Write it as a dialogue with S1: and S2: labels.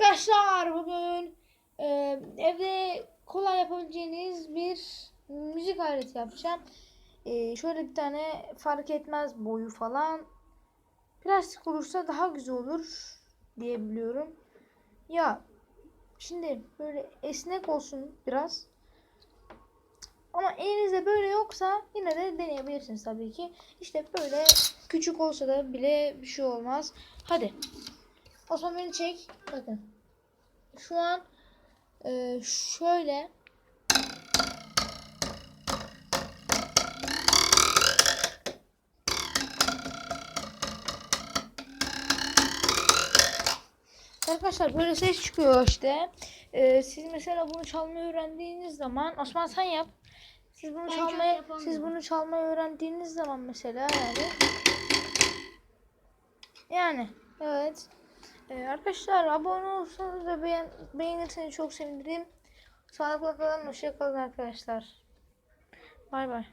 S1: Arkadaşlar bugün e, evde kolay yapabileceğiniz bir müzik aleti yapacağım. E, şöyle bir tane fark etmez boyu falan. Plastik olursa daha güzel olur diye biliyorum. Ya şimdi böyle esnek olsun biraz. Ama elinizde böyle yoksa yine de deneyebilirsiniz tabii ki. İşte böyle küçük olsa da bile bir şey olmaz. Hadi. Osman beni çek. Bakın. Şu an e, şöyle Arkadaşlar böyle ses çıkıyor işte. E, siz mesela bunu çalmayı öğrendiğiniz zaman Osman sen yap. Siz bunu
S2: Ben
S1: çalmayı siz bunu çalmayı öğrendiğiniz zaman mesela yani yani evet. Ee, arkadaşlar abone olursanız ve beğen beğenirseniz çok sevinirim. Sağlıkla kalın, hoşça kalın arkadaşlar. Bay bay.